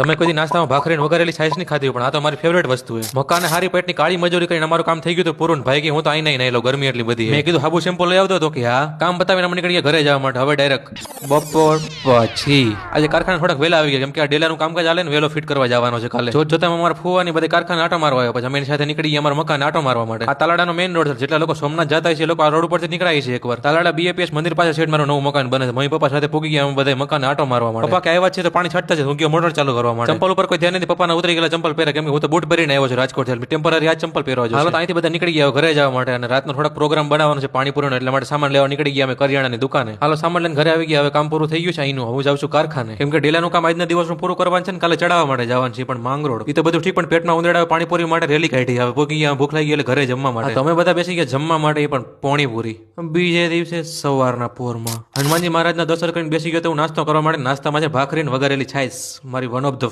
તમે કોઈ નાસ્તામાં ભાખરીને ને વઘારેલી છાશ નહીં ખાધી પણ આ તો મારી ફેવરેટ વસ્તુ છે. મકાને હારી પેટની કાળી મજૂરી કરીને અમારું કામ થઈ ગયું તો પૂરું. ભાઈ કે હું તો અહીં નહીં નહીં લો ગરમી એટલી બધી મેં કીધું હાબુ શેમ્પુ લઈ આવતો હતો કે હા કામ બતાવીને અમે નીકળી ઘરે જવા માટે. હવે ડાયરેક્ટ બપોર પછી. આજે કારખાના થોડાક વહેલા આવી ગયા કેમ કે આ ડેલાનું કામકાજ ચાલે ને વહેલો ફિટ કરવા જવાનો છે કાલે. જો જોતા અમારા ફુવાની બધી કારખાના આટો મારવા આવ્યો પછી અમે એની સાથે નીકળી અમારા મકાન આટો મારવા માટે. આ તાલાડાનો મેઇન રોડ છે જેટલા લોકો સોમનાથ જતા છે લોકો આ રોડ ઉપરથી નીકળાય છે એકવાર. તાલાડા બીએપીએસ મંદિર પાસે સાઈડ મારું નવું મકાન બને છે. મમ્મી પપ્પા સાથે પૂગી ગયા અમે બધા મકાન આટો મારવા માટે. પપ્પા કે આવ્યા છે તો પાણી છાંટતા છે હું ગયો મોટર ચાલુ કરવા માટે. ચંપલ ઉપર કોઈ ધ્યાન નથી. પપ્પાના ઉતરી ગયેલા ચંપલ પહેરે કેમ કે હું તો બૂટ ભરીને આવ્યો છું રાજકોટ ટેમ્પરરી આ ચંપલ પહેરવા છું હાલો તો અહીંથી બધા નીકળી ગયા ઘરે જવા માટે અને રાતનો થોડાક પ્રોગ્રામ બનાવવાનો છે પાણીપુરીનો એટલે માટે સામાન લેવા નીકળી ગયા અમે કરિયાણાની દુકાને. હાલો સામાન લઈને ઘરે આવી ગયા. હવે કામ પૂરું થઈ ગયું છે અહીંનું. હું જાઉં છું કારખાને. કેમ કે ડેલાનું કામ આજના દિવસનું પૂરું કરવાનું છે ને કાલે ચડાવવા માટે જવાનું છે પણ માંગરોળ. એ તો બધું ઠીક પણ પેટમાં ઉંદરડા પાણીપુરી માટે રેલી કાઢી. હવે પોકી ગયા ભૂખ લાગી એટલે ઘરે જમવા માટે. તમે બધા બેસી ગયા જમવા માટે એ પણ પોણીપુરી. બીજે દિવસે સવારના પોરમાં. હનુમાનજી મહારાજના દર્શન કરીને બેસી ગયો તો હું નાસ્તો કરવા માટે નાસ્તામાં છે ભાખરીને વઘારેલી છાશ. મારી વન ઓફ